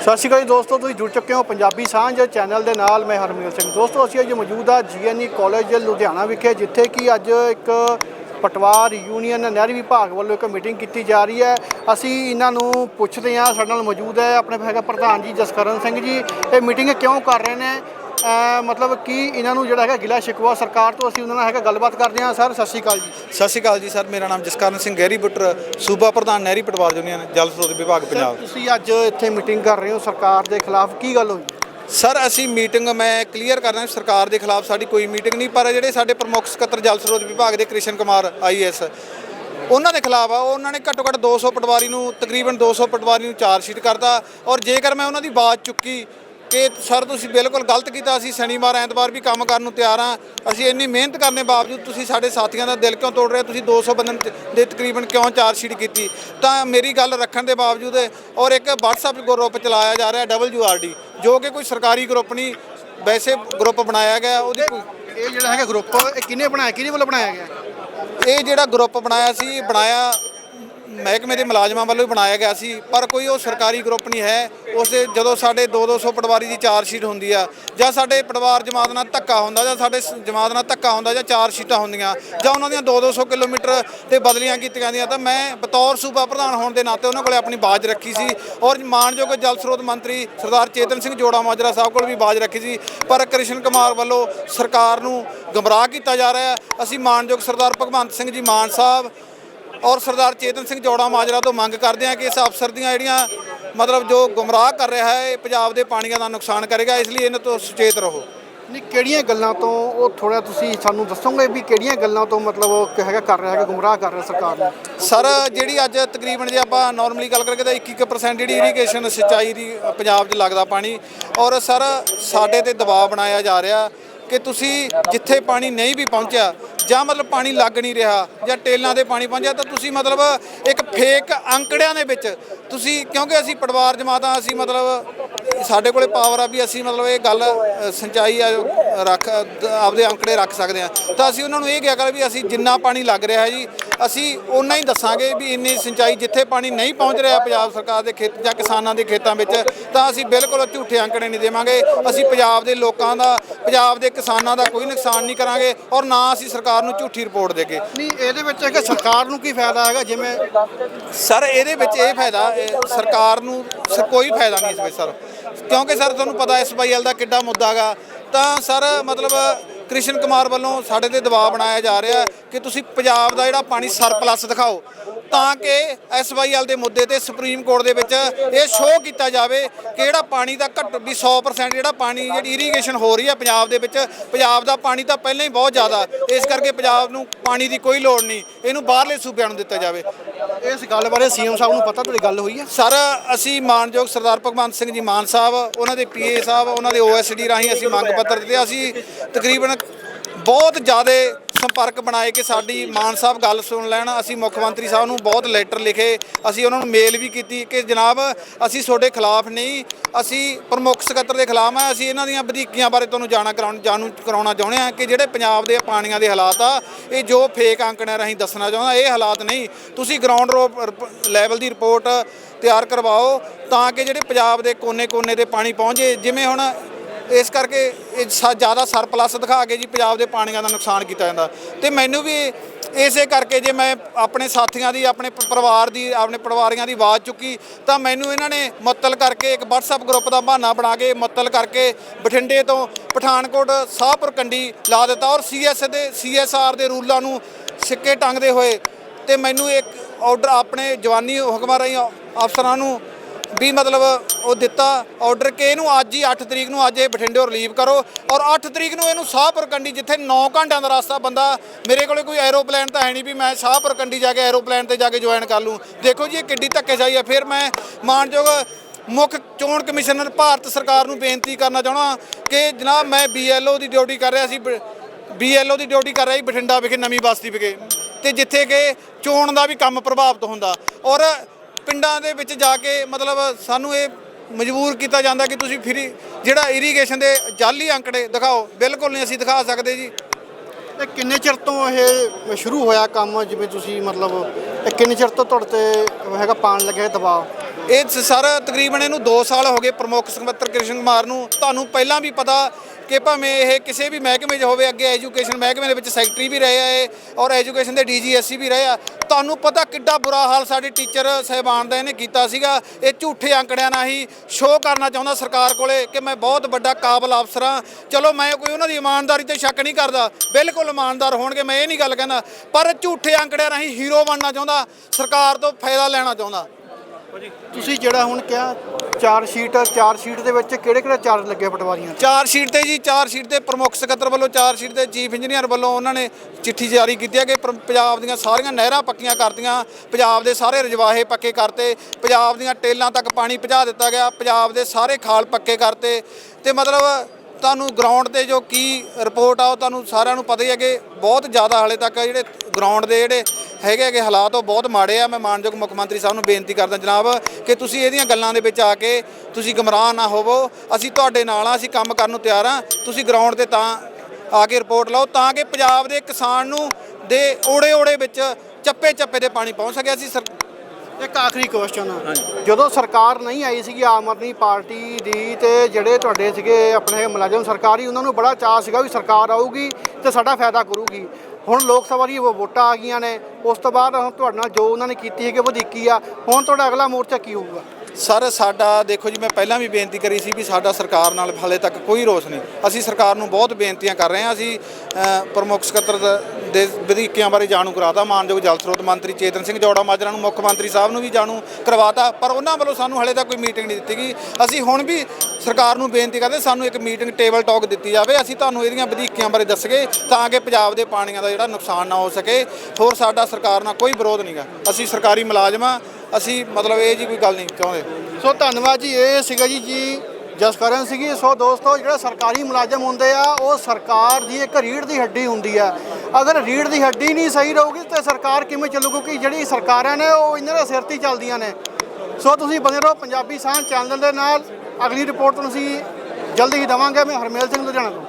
ਸਤਿ ਸ਼੍ਰੀ ਅਕਾਲ ਜੀ ਦੋਸਤੋ, ਤੁਸੀਂ ਜੁੜ ਚੁੱਕੇ ਹੋ ਪੰਜਾਬੀ ਸਾਂਝ ਚੈਨਲ ਦੇ ਨਾਲ, ਮੈਂ ਹਰਮੀਤ ਸਿੰਘ। ਦੋਸਤੋ, ਅਸੀਂ ਅੱਜ ਮੌਜੂਦ ਆ ਜੀਐਨਈ ਕਾਲਜ ਲੁਧਿਆਣਾ ਵਿਖੇ, ਜਿੱਥੇ ਕਿ ਅੱਜ ਇੱਕ ਪਟਵਾਰ ਯੂਨੀਅਨ ਨਹਿਰੀ ਵਿਭਾਗ ਵੱਲੋਂ ਇੱਕ ਮੀਟਿੰਗ ਕੀਤੀ ਜਾ ਰਹੀ ਹੈ। ਅਸੀਂ ਇਹਨਾਂ ਨੂੰ ਪੁੱਛਦੇ ਹਾਂ, ਸਾਡੇ ਨਾਲ ਮੌਜੂਦ ਹੈ ਆਪਣੇ ਹੈਗਾ ਪ੍ਰਧਾਨ ਜੀ ਜਸਕਰਨ ਸਿੰਘ ਜੀ। ਇਹ ਮੀਟਿੰਗ ਕਿਉਂ ਕਰ ਰਹੇ ਨੇ? ਮਤਲਬ ਕਿ ਇਹਨਾਂ ਨੂੰ ਜਿਹੜਾ ਹੈਗਾ ਗਿਲਾ ਸ਼ਿਕਵਾ ਸਰਕਾਰ ਤੋਂ ਅਸੀਂ ਉਹਨਾਂ ਨਾਲ ਹੈਗਾ ਗੱਲਬਾਤ ਕਰਦੇ ਹਾਂ। ਸਰ ਸਤਿ ਸ਼੍ਰੀ ਅਕਾਲ ਜੀ। ਸਤਿ ਸ਼੍ਰੀ ਅਕਾਲ ਜੀ ਸਰ ਮੇਰਾ ਨਾਮ ਜਸਕਰਨ ਸਿੰਘ ਗਹਿਰੀ ਬੁੱਟਰ ਸੂਬਾ ਪ੍ਰਧਾਨ ਨਹਿਰੀ ਪਟਵਾਰ ਯੂਨੀਅਨ ਜਲ ਸਰੋਤ ਵਿਭਾਗ ਪੰਜਾਬ। ਤੁਸੀਂ ਅੱਜ ਇੱਥੇ ਮੀਟਿੰਗ ਕਰ ਰਹੇ ਹੋ ਸਰਕਾਰ ਦੇ ਖਿਲਾਫ ਕੀ ਗੱਲ ਹੋਈ? ਸਰ ਅਸੀਂ ਮੀਟਿੰਗ ਮੈਂ ਕਲੀਅਰ ਕਰਦਾ ਸਰਕਾਰ ਦੇ ਖਿਲਾਫ ਸਾਡੀ ਕੋਈ ਮੀਟਿੰਗ ਨਹੀਂ ਪਰ ਜਿਹੜੇ ਸਾਡੇ ਪ੍ਰਮੁੱਖ ਸਕੱਤਰ ਜਲ ਸਰੋਤ ਵਿਭਾਗ ਦੇ ਕ੍ਰਿਸ਼ਨ ਕੁਮਾਰ ਆਈਐਸ ਉਹਨਾਂ ਦੇ ਖਿਲਾਫ ਆ। ਉਹਨਾਂ ਨੇ ਘੱਟੋ ਘੱਟ 200 ਪਟਵਾਰੀ ਨੂੰ ਤਕਰੀਬਨ 200 ਪਟਵਾਰੀ ਨੂੰ ਚਾਰਜ ਸ਼ੀਟ ਕਰਤਾ। ਔਰ ਜੇਕਰ ਮੈਂ ਉਹਨਾਂ ਦੀ ਬਾਤ ਚੁੱਕੀ ਕਿ ਸਰ ਤੁਸੀਂ ਬਿਲਕੁਲ ਗਲਤ ਕੀਤਾ ਅਸੀਂ ਸ਼ਨੀਵਾਰ ਐਤਵਾਰ ਵੀ ਕੰਮ ਕਰਨ ਨੂੰ ਤਿਆਰ ਹਾਂ। ਅਸੀਂ ਇੰਨੀ ਮਿਹਨਤ ਕਰਨ ਦੇ ਬਾਵਜੂਦ ਤੁਸੀਂ ਸਾਡੇ ਸਾਥੀਆਂ ਦਾ ਦਿਲ ਕਿਉਂ ਤੋੜ ਰਹੇ? ਤੁਸੀਂ 200 ਬੰਦੇ ਦੇ ਤਕਰੀਬਨ ਕਿਉਂ ਚਾਰਜ ਸ਼ੀਟ ਕੀਤੀ? ਤਾਂ ਮੇਰੀ ਗੱਲ ਰੱਖਣ ਦੇ ਬਾਵਜੂਦ ਔਰ ਇੱਕ WhatsApp ਗਰੁੱਪ ਚਲਾਇਆ ਜਾ ਰਿਹਾ WRD ਜੋ ਕਿ ਕੋਈ ਸਰਕਾਰੀ ਗਰੁੱਪ ਨਹੀਂ ਵੈਸੇ ਗਰੁੱਪ ਬਣਾਇਆ ਗਿਆ ਉਹਦੀ ਕੋਈ ਇਹ ਜਿਹੜਾ ਹੈਗਾ ਗਰੁੱਪ ਇਹ ਕਿਹਨੇ ਬਣਾਇਆ? ਕਿਹਦੇ ਵੱਲੋਂ ਬਣਾਇਆ ਗਿਆ? ਇਹ ਜਿਹੜਾ ਗਰੁੱਪ ਬਣਾਇਆ ਸੀ ਬਣਾਇਆ ਮਹਿਕਮੇ ਦੇ ਮੁਲਾਜ਼ਮਾਂ ਵੱਲੋਂ ਹੀ ਬਣਾਇਆ ਗਿਆ ਸੀ, ਪਰ ਕੋਈ ਉਹ ਸਰਕਾਰੀ ਗਰੁੱਪ ਨਹੀਂ ਹੈ। ਉਸ ਦੇ ਜਦੋਂ ਸਾਡੇ 2-200 ਪਟਵਾਰੀ ਦੀ ਚਾਰ ਸ਼ੀਟ ਹੁੰਦੀ ਆ, ਜਾਂ ਸਾਡੇ ਪਟਵਾਰ ਜਮਾਤ ਨਾਲ ਧੱਕਾ ਹੁੰਦਾ, ਜਾਂ ਸਾਡੇ ਜਮਾਤ ਨਾਲ ਧੱਕਾ ਹੁੰਦਾ, ਜਾਂ ਚਾਰ ਸ਼ੀਟਾਂ ਹੁੰਦੀਆਂ, ਜਾਂ ਉਹਨਾਂ ਦੀਆਂ 2-200 ਕਿਲੋਮੀਟਰ ਤੇ ਬਦਲੀਆਂ ਕੀਤੀਆਂ ਜਾਂਦੀਆਂ ਤਾਂ ਮੈਂ ਬਤੌਰ ਸੂਬਾ ਪ੍ਰਧਾਨ ਹੋਣ ਦੇ ਨਾਤੇ ਉਹਨਾਂ ਕੋਲੇ ਆਪਣੀ ਬਾਜ ਰੱਖੀ ਸੀ ਔਰ ਮਾਨਯੋਗ ਜਲ ਸਰੋਤ ਮੰਤਰੀ ਸਰਦਾਰ ਚੇਤਨ ਸਿੰਘ ਜੋੜਾ ਮਾਜਰਾ ਸਾਹਿਬ ਕੋਲ ਵੀ ਬਾਜ ਰੱਖੀ ਸੀ। ਪਰ ਕ੍ਰਿਸ਼ਨ ਕੁਮਾਰ ਵੱਲੋਂ ਸਰਕਾਰ ਨੂੰ ਗਮਰਾਹ ਕੀਤਾ ਜਾ ਰਿਹਾ ਹੈ। ਅਸੀਂ ਮਾਨਯੋਗ ਸਰਦਾਰ ਭਗਵੰਤ ਸਿੰਘ ਜੀ ਮਾਨ ਸਾਹਿਬ ਔਰ ਸਰਦਾਰ ਚੇਤਨ ਸਿੰਘ ਜੋੜਾ ਮਾਜਰਾ ਤੋਂ ਮੰਗ ਕਰਦੇ ਹਾਂ ਕਿ ਇਸ ਅਫਸਰ ਦੀਆਂ ਜਿਹੜੀਆਂ ਮਤਲਬ ਜੋ ਗੁੰਮਰਾਹ ਕਰ ਰਿਹਾ ਹੈ ਇਹ ਪੰਜਾਬ ਦੇ ਪਾਣੀਆਂ ਦਾ ਨੁਕਸਾਨ ਕਰੇਗਾ ਇਸ ਲਈ ਇਹਨਾਂ ਤੋਂ ਸੁਚੇਤ ਰਹੋ। ਨਹੀਂ ਕਿਹੜੀਆਂ ਗੱਲਾਂ ਤੋਂ ਉਹ ਥੋੜਾ ਤੁਸੀਂ ਸਾਨੂੰ ਦੱਸੋਗੇ ਵੀ ਕਿਹੜੀਆਂ ਗੱਲਾਂ ਤੋਂ ਮਤਲਬ ਉਹ ਕ- ਹੈਗਾ ਕਰ ਰਿਹਾ ਹੈਗਾ ਗੁੰਮਰਾਹ ਕਰ ਰਿਹਾ ਸਰਕਾਰ ਨੂੰ? ਸਰ ਜਿਹੜੀ ਅੱਜ ਤਕਰੀਬਨ ਜੇ ਆਪਾਂ ਨਾਰਮਲੀ ਗੱਲ ਕਰਕੇ ਤਾਂ 21% ਜਿਹੜੀ ਇਰੀਗੇਸ਼ਨ ਸਿੰਚਾਈ ਦੀ ਪੰਜਾਬ 'ਚ ਲੱਗਦਾ ਪਾਣੀ। ਔਰ ਸਰ ਸਾਡੇ ਤੇ ਦਬਾਅ ਬਣਾਇਆ ਜਾ ਰਿਹਾ ਕਿ ਤੁਸੀਂ ਜਿੱਥੇ ਪਾਣੀ ਨਹੀਂ ਵੀ ਪਹੁੰਚਿਆ ਜਾਂ ਮਤਲਬ ਪਾਣੀ ਲੱਗ ਨਹੀਂ ਰਿਹਾ ਜਾਂ ਟੇਲਾਂ ਦੇ ਪਾਣੀ ਪਹੁੰਚਿਆ ਤਾਂ ਤੁਸੀਂ ਮਤਲਬ ਇੱਕ ਫੇਕ ਅੰਕੜਿਆਂ ਦੇ ਵਿੱਚ ਤੁਸੀਂ, ਕਿਉਂਕਿ ਅਸੀਂ ਪਟਵਾਰ ਜਮਾਤਾਂ ਅਸੀਂ ਮਤਲਬ ਸਾਡੇ ਕੋਲੇ ਪਾਵਰ ਆ ਵੀ ਅਸੀਂ ਮਤਲਬ ਇਹ ਗੱਲ ਸਿੰਚਾਈ ਰੱਖ ਆਪਦੇ ਅੰਕੜੇ ਰੱਖ ਸਕਦੇ ਆ। ਤਾਂ ਅਸੀਂ ਉਹਨਾਂ ਨੂੰ ਇਹ ਕਿਹਾ ਕਰ ਵੀ ਅਸੀਂ ਜਿੰਨਾ ਪਾਣੀ ਲੱਗ ਰਿਹਾ ਹੈ ਜੀ ਅਸੀਂ ਓਨਾ ਹੀ ਦੱਸਾਂਗੇ ਵੀ ਇੰਨੀ ਸਿੰਚਾਈ ਜਿੱਥੇ ਪਾਣੀ ਨਹੀਂ ਪਹੁੰਚ ਰਿਹਾ ਪੰਜਾਬ ਸਰਕਾਰ ਦੇ ਖੇਤ ਜਾਂ ਕਿਸਾਨਾਂ ਦੇ ਖੇਤਾਂ ਵਿੱਚ ਤਾਂ ਅਸੀਂ ਬਿਲਕੁਲ ਝੂਠੇ ਅੰਕੜੇ ਨਹੀਂ ਦੇਵਾਂਗੇ। ਅਸੀਂ ਪੰਜਾਬ ਦੇ ਲੋਕਾਂ ਦਾ ਪੰਜਾਬ ਦੇ ਕਿਸਾਨਾਂ ਦਾ ਕੋਈ ਨੁਕਸਾਨ ਨਹੀਂ ਕਰਾਂਗੇ ਔਰ ਨਾ ਅਸੀਂ ਸਰਕਾਰ ਨੂੰ ਝੂਠੀ ਰਿਪੋਰਟ ਦੇਗੇ। ਨਹੀਂ ਇਹਦੇ ਵਿੱਚ ਹੈਗਾ ਸਰਕਾਰ ਨੂੰ ਕੀ ਫਾਇਦਾ ਹੈਗਾ? ਜਿਵੇਂ ਸਰ ਇਹਦੇ ਵਿੱਚ ਇਹ ਫਾਇਦਾ ਸਰਕਾਰ ਨੂੰ ਕੋਈ ਫਾਇਦਾ ਨਹੀਂ ਇਸ ਵਿੱਚ ਸਰ। ਕਿਉਂਕਿ ਸਰ ਤੁਹਾਨੂੰ ਪਤਾ ਐਸਵਾਈਐਲ ਦਾ ਕਿੱਡਾ ਮੁੱਦਾ ਹੈਗਾ। ਤਾਂ ਸਰ ਮਤਲਬ ਕ੍ਰਿਸ਼ਨ ਕੁਮਾਰ ਵੱਲੋਂ ਸਾਡੇ ਤੇ ਦਬਾਅ ਬਣਾਇਆ ਜਾ ਰਿਹਾ ਕਿ ਤੁਸੀਂ ਪੰਜਾਬ ਦਾ ਜਿਹੜਾ ਪਾਣੀ ਸਰਪਲਸ ਦਿਖਾਓ ਤਾਂ ਕਿ ਐਸਵਾਈਐਲ ਦੇ ਮੁੱਦੇ ਤੇ ਸੁਪਰੀਮ ਕੋਰਟ ਦੇ ਵਿੱਚ ਇਹ ਸ਼ੋਅ ਕੀਤਾ ਜਾਵੇ ਕਿ ਜਿਹੜਾ ਪਾਣੀ ਦਾ ਘੱਟ ਵੀ 100% ਜਿਹੜਾ ਪਾਣੀ ਜਿਹੜੀ ਇਰੀਗੇਸ਼ਨ ਹੋ ਰਹੀ ਹੈ ਪੰਜਾਬ ਦੇ ਵਿੱਚ ਪੰਜਾਬ ਦਾ ਪਾਣੀ ਤਾਂ ਪਹਿਲਾਂ ਹੀ ਬਹੁਤ ਜ਼ਿਆਦਾ ਇਸ ਕਰਕੇ ਪੰਜਾਬ ਨੂੰ ਪਾਣੀ ਦੀ ਕੋਈ ਲੋੜ ਨਹੀਂ। ਇਹਨੂੰ ਬਾਹਰਲੇ ਸੂਬਿਆਂ ਨੂੰ ਦਿੱਤਾ ਜਾਵੇ। ਇਸ ਗੱਲ ਬਾਰੇ ਸੀਐਮ ਸਾਹਿਬ ਨੂੰ ਪਤਾ ਤੁਹਾਡੀ ਗੱਲ ਹੋਈ ਹੈ? ਸਰ ਅਸੀਂ ਮਾਨਯੋਗ ਸਰਦਾਰ ਭਗਵੰਤ ਸਿੰਘ ਜੀ ਮਾਨ ਸਾਹਿਬ ਉਹਨਾਂ ਦੇ ਪੀਏ ਸਾਹਿਬ ਉਹਨਾਂ ਦੇ ਓਐਸਡੀ ਰਾਹੀਂ ਅਸੀਂ ਮੰਗ ਪੱਤਰ ਦਿੱਤੇ। ਅਸੀਂ ਤਕਰੀਬਨ ਬਹੁਤ ਜ਼ਿਆਦਾ ਸੰਪਰਕ ਬਣਾਏ ਕਿ ਸਾਡੀ ਮਾਨ ਸਾਹਿਬ ਗੱਲ ਸੁਣ ਲੈਣ। ਅਸੀਂ ਮੁੱਖ ਮੰਤਰੀ ਸਾਹਿਬ ਨੂੰ ਬਹੁਤ ਲੈਟਰ ਲਿਖੇ। ਅਸੀਂ ਉਹਨਾਂ ਨੂੰ ਮੇਲ ਵੀ ਕੀਤੀ ਕਿ ਜਨਾਬ, ਅਸੀਂ ਤੁਹਾਡੇ ਖਿਲਾਫ ਨਹੀਂ। ਅਸੀਂ ਪ੍ਰਮੁੱਖ ਸਕੱਤਰ ਦੇ ਖਿਲਾਫ ਆ। ਅਸੀਂ ਇਹਨਾਂ ਦੀਆਂ ਵਧੀਕੀਆਂ ਬਾਰੇ ਤੁਹਾਨੂੰ ਜਾਣਾ ਕਰਾਉਣ ਜਾਣੂ ਕਰਾਉਣਾ ਚਾਹੁੰਦੇ ਆ ਕਿ ਜਿਹੜੇ ਪੰਜਾਬ ਦੇ ਪਾਣੀਆਂ ਦੇ ਹਾਲਾਤ ਆ, ਇਹ ਜੋ ਫੇਕ ਅੰਕੜਿਆਂ ਰਾਹੀਂ ਦੱਸਣਾ ਚਾਹੁੰਦਾ। ਇਹ ਹਾਲਾਤ ਨਹੀਂ। ਤੁਸੀਂ ਗਰਾਊਂਡ ਲੈਵਲ ਦੀ ਰਿਪੋਰਟ ਤਿਆਰ ਕਰਵਾਓ ਤਾਂ ਕਿ ਜਿਹੜੇ ਪੰਜਾਬ ਦੇ ਕੋਨੇ-ਕੋਨੇ ਤੇ ਪਾਣੀ ਪਹੁੰਚੇ ਜਿਵੇਂ ਹੁਣ ਇਸ ਕਰਕੇ ਇਹ ਸਾ- ਜ਼ਿਆਦਾ ਸਰਪਲਸ ਦਿਖਾ ਕੇ ਜੀ ਪੰਜਾਬ ਦੇ ਪਾਣੀਆਂ ਦਾ ਨੁਕਸਾਨ ਕੀਤਾ ਜਾਂਦਾ। ਤੇ ਮੈਨੂੰ ਵੀ ਇਸੇ ਕਰਕੇ ਜੇ ਮੈਂ ਆਪਣੇ ਸਾਥੀਆਂ ਦੀ, ਆਪਣੇ ਪਰਿਵਾਰ ਦੀ, ਆਪਣੇ ਪਰਿਵਾਰੀਆਂ ਦੀ ਆਵਾਜ਼ ਚੁੱਕੀ, ਤਾਂ ਮੈਨੂੰ ਇਹਨਾਂ ਨੇ ਮੁਅੱਤਲ ਕਰਕੇ ਇੱਕ WhatsApp ਗਰੁੱਪ ਦਾ ਬਹਾਨਾ ਬਣਾ ਕੇ ਮੁੱਤਲ ਕਰਕੇ ਬਠਿੰਡੇ ਤੋਂ ਪਠਾਨਕੋਟ, ਸਾਹਪੁਰ ਕੰਡੀ ਲਾ ਦਿੱਤਾ ਔਰ ਸੀਐਸ ਦੇ ਸੀਐਸਆਰ ਦੇ ਰੂਲਾਂ ਨੂੰ ਸਿੱਕੇ ਟੰਗਦੇ ਹੋਏ ਤੇ ਮੈਨੂੰ ਇੱਕ ਆਰਡਰ ਆਪਣੇ ਜਵਾਨੀ ਹੁਕਮਾਂ ਰਾਹੀਂ ਅਫਸਰਾਂ ਨੂੰ ਵੀ ਮਤਲਬ ਉਹ ਦਿੱਤਾ ਆਰਡਰ ਕਿ ਇਹਨੂੰ ਅੱਜ ਹੀ 8 ਤਰੀਕ ਨੂੰ ਅੱਜ ਇਹ ਬਠਿੰਡੇ ਰਿਲੀਵ ਕਰੋ ਔਰ 8 ਤਰੀਕ ਨੂੰ ਇਹਨੂੰ ਸ਼ਾਹਪੁਰ ਕੰਡੀ ਜਿੱਥੇ 9 ਘੰਟਿਆਂ ਦਾ ਰਸਤਾ ਬੰਦਾ, ਮੇਰੇ ਕੋਲੇ ਕੋਈ ਐਰੋਪਲੇਨ ਤਾਂ ਹੈ ਨਹੀਂ ਵੀ ਮੈਂ ਸ਼ਾਹਪੁਰ ਕੰਡੀ ਜਾ ਕੇ ਐਰੋਪਲੇਨ ਤੇ ਜਾ ਕੇ ਜੁਆਇਨ ਕਰ ਲੂੰ। ਦੇਖੋ ਜੀ ਇਹ ਕਿੱਡੀ ਧੱਕੇਸ਼ਾਹੀ ਹੈ ਫਿਰ ਮੈਂ ਮਾਨਯੋਗ ਮੁੱਖ ਚੋਣ ਕਮਿਸ਼ਨਰ ਭਾਰਤ ਸਰਕਾਰ ਨੂੰ ਬੇਨਤੀ ਕਰਨਾ ਚਾਹਣਾ ਕਿ ਜਨਾਬ ਮੈਂ ਬੀਐਲਓ ਦੀ ਡਿਊਟੀ ਕਰ ਰਿਹਾ ਸੀ ਬੀਐਲਓ ਦੀ ਡਿਊਟੀ ਕਰ ਰਿਹਾ ਸੀ ਬਠਿੰਡਾ ਵਿਖੇ ਨਵੀਂ ਬਸਤੀ ਵਿਖੇ। ਤੇ ਜਿੱਥੇ ਕਿ ਚੋਣ ਦਾ ਵੀ ਕੰਮ ਪ੍ਰਭਾਵਿਤ ਹੁੰਦਾ। ਔਰ ਪਿੰਡਾਂ ਦੇ ਵਿੱਚ ਜਾ ਕੇ ਮਤਲਬ ਸਾਨੂੰ ਇਹ ਮਜਬੂਰ ਕੀਤਾ ਜਾਂਦਾ ਕਿ ਤੁਸੀਂ ਫਰੀ ਜਿਹੜਾ ਇਰੀਗੇਸ਼ਨ ਦੇ ਜਾਲੀ ਅੰਕੜੇ ਦਿਖਾਓ, ਬਿਲਕੁਲ ਨਹੀਂ ਅਸੀਂ ਦਿਖਾ ਸਕਦੇ ਜੀ। ਇਹ ਕਿੰਨੇ ਚਿਰ ਤੋਂ ਇਹ ਸ਼ੁਰੂ ਹੋਇਆ ਕੰਮ? ਜਿਵੇਂ ਤੁਸੀਂ ਮਤਲਬ ਇਹ ਕਿੰਨੇ ਚਿਰ ਤੋਂ ਤੁਹਾਡੇ ਤੇ ਹੈਗਾ ਪਾਣ ਲੱਗਿਆ ਦਬਾਅ? ਇਹ ਸ- ਸਰ ਤਕਰੀਬਨ ਇਹਨੂੰ 2 ਸਾਲ ਹੋ ਗਏ ਪ੍ਰਮੁੱਖ ਸਕੱਤਰ ਕ੍ਰਿਸ਼ਨ ਕੁਮਾਰ ਨੂੰ। ਤੁਹਾਨੂੰ ਪਹਿਲਾਂ ਵੀ ਪਤਾ ਕਿ ਭਾਵੇਂ ਇਹ ਕਿਸੇ ਵੀ ਮਹਿਕਮੇ 'ਚ ਹੋਵੇ, ਅੱਗੇ ਐਜੂਕੇਸ਼ਨ ਮਹਿਕਮੇ ਦੇ ਵਿੱਚ ਸੈਕਟਰੀ ਵੀ ਰਹੇ ਆ ਇਹ ਔਰ ਐਜੂਕੇਸ਼ਨ ਦੇ ਡੀਜੀਐਸਸੀ ਵੀ ਰਹੇ ਆ। ਤੁਹਾਨੂੰ ਪਤਾ ਕਿੱਡਾ ਬੁਰਾ ਹਾਲ ਸਾਡੇ ਟੀਚਰ ਸਹਿਬਾਨ ਦਾ ਇਹਨੇ ਕੀਤਾ ਸੀਗਾ। ਇਹ ਝੂਠੇ ਅੰਕੜਿਆਂ ਨਾਲ ਹੀ ਸ਼ੋਅ ਕਰਨਾ ਚਾਹੁੰਦਾ ਸਰਕਾਰ ਕੋਲੇ ਕਿ ਮੈਂ ਬਹੁਤ ਵੱਡਾ ਕਾਬਲ ਅਫਸਰ ਹਾਂ। ਚਲੋ ਮੈਂ ਕੋਈ ਉਹਨਾਂ ਦੀ ਇਮਾਨਦਾਰੀ ਤੇ ਸ਼ੱਕ ਨਹੀਂ ਕਰਦਾ। ਬਿਲਕੁਲ ਇਮਾਨਦਾਰ ਹੋਣਗੇ, ਮੈਂ ਇਹ ਨਹੀਂ ਗੱਲ ਕਹਿੰਦਾ। ਪਰ ਝੂਠੇ ਅੰਕੜਿਆਂ ਰਾਹੀਂ ਹੀਰੋ ਬਣਨਾ ਚਾਹੁੰਦਾ। ਸਰਕਾਰ ਤੋਂ ਫਾਇਦਾ ਲੈਣਾ ਚਾਹੁੰਦਾ। ਤੁਸੀਂ ਜਿਹੜਾ ਹੁਣ ਕਿਹਾ ਚਾਰ ਸ਼ੀਟ ਚਾਰ ਸ਼ੀਟ ਦੇ ਵਿੱਚ ਕਿਹੜੇ ਕਿਹੜੇ ਚਾਰਜ ਲੱਗੇ ਪਟਵਾਰੀਆਂ 'ਚ? ਚਾਰ ਸ਼ੀਟ ਤੇ ਜੀ, ਚਾਰ ਸ਼ੀਟ ਤੇ ਪ੍ਰਮੁੱਖ ਸਕੱਤਰ ਵੱਲੋਂ, ਚਾਰ ਸ਼ੀਟ ਤੇ ਚੀਫ ਇੰਜੀਨੀਅਰ ਵੱਲੋਂ ਉਹਨਾਂ ਨੇ ਚਿੱਠੀ ਜਾਰੀ ਕੀਤੀ ਹੈ ਕਿ ਪਰ- ਪੰਜਾਬ ਦੀਆਂ ਸਾਰੀਆਂ ਨਹਿਰਾਂ ਪੱਕੀਆਂ ਕਰਤੀਆਂ, ਪੰਜਾਬ ਦੇ ਸਾਰੇ ਰਜਵਾਹੇ ਪੱਕੇ ਕਰਤੇ, ਪੰਜਾਬ ਦੀਆਂ ਟੇਲਾਂ ਤੱਕ ਪਾਣੀ ਪਹੁੰਚਾ ਦਿੱਤਾ ਗਿਆ, ਪੰਜਾਬ ਦੇ ਸਾਰੇ ਖਾਲ ਪੱਕੇ ਕਰਤੇ ਤੇ ਮਤਲਬ ਤੁਹਾਨੂੰ ਗਰਾਊਂਡ ਤੇ ਜੋ ਕੀ ਰਿਪੋਰਟ ਆ ਉਹ ਤੁਹਾਨੂੰ ਸਾਰਿਆਂ ਨੂੰ ਪਤਾ ਹੀ ਹੈ ਕਿ ਬਹੁਤ ਜ਼ਿਆਦਾ ਹਾਲੇ ਤੱਕ ਜਿਹੜੇ ਗਰਾਊਂਡ ਦੇ ਜਿਹੜੇ ਹੈਗੇ ਹੈਗੇ ਹਾਲਾਤ, ਉਹ ਬਹੁਤ ਮਾੜੇ ਆ। ਮੈਂ ਮਾਨਯੋਗ ਮੁੱਖ ਮੰਤਰੀ ਸਾਹਿਬ ਨੂੰ ਬੇਨਤੀ ਕਰਦਾ ਜਨਾਬ ਕਿ ਤੁਸੀਂ ਇਹਦੀਆਂ ਗੱਲਾਂ ਦੇ ਵਿੱਚ ਆ ਕੇ ਤੁਸੀਂ ਗਮਰਾਹ ਨਾ ਹੋਵੋ। ਅਸੀਂ ਤੁਹਾਡੇ ਨਾਲ ਆ, ਅਸੀਂ ਕੰਮ ਕਰਨ ਨੂੰ ਤਿਆਰ ਆ। ਤੁਸੀਂ ਗਰਾਊਂਡ ਤੇ ਤਾਂ ਆ ਕੇ ਰਿਪੋਰਟ ਲਾਓ ਤਾਂ ਕਿ ਪੰਜਾਬ ਦੇ ਕਿਸਾਨ ਨੂੰ ਦੇ ਓੜੇ ਓੜੇ ਵਿੱਚ ਚੱਪੇ ਚੱਪੇ ਦੇ ਪਾਣੀ ਪਹੁੰਚ ਸਕੇ। ਅਸੀਂ ਸਰ ਇੱਕ ਆਖਰੀ ਕੁਐਸਚਨ ਜਦੋਂ ਸਰਕਾਰ ਨਹੀਂ ਆਈ ਸੀਗੀ ਆਮ ਆਦਮੀ ਪਾਰਟੀ ਦੀ ਤੇ ਜਿਹੜੇ ਤੁਹਾਡੇ ਸੀਗੇ ਆਪਣੇ ਮੁਲਾਜ਼ਮ ਸਰਕਾਰੀ ਉਹਨਾਂ ਨੂੰ ਬੜਾ ਚਾਅ ਸੀਗਾ ਵੀ ਸਰਕਾਰ ਆਊਗੀ ਤੇ ਸਾਡਾ ਫਾਇਦਾ ਕਰੂਗੀ। ਹੁਣ ਲੋਕ ਸਭਾ ਦੀ ਵੋਟਾਂ ਆ ਗਈਆਂ ਨੇ ਉਸ ਤੋਂ ਬਾਅਦ ਹੁਣ ਤੁਹਾਡੇ ਨਾਲ ਜੋ ਉਹਨਾਂ ਨੇ ਕੀਤੀ ਹੈ ਕਿ ਵਧੀਕੀ ਆ। ਹੁਣ ਤੁਹਾਡਾ ਅਗਲਾ ਮੋਰਚਾ ਕੀ ਹੋਊਗਾ? ਸਰ, ਸਾਡਾ, ਦੇਖੋ ਜੀ, ਮੈਂ ਪਹਿਲਾਂ ਵੀ ਬੇਨਤੀ ਕਰੀ ਸੀ ਵੀ ਸਾਡਾ ਸਰਕਾਰ ਨਾਲ ਹਾਲੇ ਤੱਕ ਕੋਈ ਰੋਸ ਨਹੀਂ। ਅਸੀਂ ਸਰਕਾਰ ਨੂੰ ਬਹੁਤ ਬੇਨਤੀਆਂ ਕਰ ਰਹੇ ਹਾਂ। ਅਸੀਂ ਪ੍ਰਮੁੱਖ ਸਕੱਤਰ ਦੇ ਵਧੀਕੀਆਂ ਬਾਰੇ ਜਾਣੂ ਕਰਾਤਾ। ਮਾਨਯੋਗ ਜਲ ਸਰੋਤ ਮੰਤਰੀ ਚੇਤਨ ਸਿੰਘ ਜੋੜਾ, ਮਾਜਰਾ ਨੂੰ ਮੁੱਖ ਮੰਤਰੀ ਸਾਹਿਬ ਨੂੰ ਵੀ ਜਾਣੂ ਕਰਵਾਤਾ। ਪਰ ਉਹਨਾਂ ਵੱਲੋਂ ਸਾਨੂੰ ਹਾਲੇ ਤੱਕ ਕੋਈ ਮੀਟਿੰਗ ਨਹੀਂ ਦਿੱਤੀ ਗਈ। ਅਸੀਂ ਹੁਣ ਵੀ ਸਰਕਾਰ ਨੂੰ ਬੇਨਤੀ ਕਰਦੇ ਸਾਨੂੰ ਇੱਕ ਮੀਟਿੰਗ ਟੇਬਲ ਟਾਕ ਦਿੱਤੀ ਜਾਵੇ। ਅਸੀਂ ਤੁਹਾਨੂੰ ਇਹਦੀਆਂ ਵਧੀਕੀਆਂ ਬਾਰੇ ਦੱਸਗੇ ਤਾਂ ਕਿ ਪੰਜਾਬ ਦੇ ਪਾਣੀਆਂ ਦਾ ਜਿਹੜਾ ਨੁਕਸਾਨ ਨਾ ਹੋ ਸਕੇ। ਹੋਰ ਸਾਡਾ ਸਰਕਾਰ ਨਾਲ ਕੋਈ ਵਿਰੋਧ ਨਹੀਂਗਾ ਅਸੀਂ ਸਰਕਾਰੀ ਮੁਲਾਜ਼ਮਾਂ ਅਸੀਂ ਮਤਲਬ ਇਹ ਜੀ ਕੋਈ ਗੱਲ ਨਹੀਂ ਚਾਹੁੰਦੇ। ਸੋ ਧੰਨਵਾਦ ਜੀ, ਇਹ ਸੀਗਾ ਜੀ ਜੀ ਜਸਕਰਨ ਸੀਗੀ। ਸੋ ਦੋਸਤੋ, ਜਿਹੜਾ ਸਰਕਾਰੀ ਮੁਲਾਜ਼ਮ ਹੁੰਦੇ ਆ, ਉਹ ਸਰਕਾਰ ਦੀ ਇੱਕ ਰੀੜ ਦੀ ਹੱਡੀ ਹੁੰਦੀ ਆ। ਅਗਰ ਰੀੜ ਦੀ ਹੱਡੀ ਨਹੀਂ ਸਹੀ ਰਹੂਗੀ, ਤੇ ਸਰਕਾਰ ਕਿਵੇਂ ਚੱਲੂਗੀ? ਕਿ ਜਿਹੜੀ ਸਰਕਾਰਾਂ ਨੇ, ਉਹ ਇਹਨਾਂ ਦੇ ਸਿਰ ਤੇ ਚੱਲਦੀਆਂ ਨੇ। ਸੋ ਤੁਸੀਂ ਬਣੇ ਰਹੋ ਪੰਜਾਬੀ ਸਾਂਝ ਚੈਨਲ ਦੇ ਨਾਲ। ਅਗਲੀ ਰਿਪੋਰਟ ਤੁਹਾਨੂੰ ਅਸੀਂ ਜਲਦੀ ਹੀ ਦੇਵਾਂਗੇ। ਮੈਂ ਹਰਮੇਲ ਸਿੰਘ, ਲੁਧਿਆਣਾ ਤੋਂ।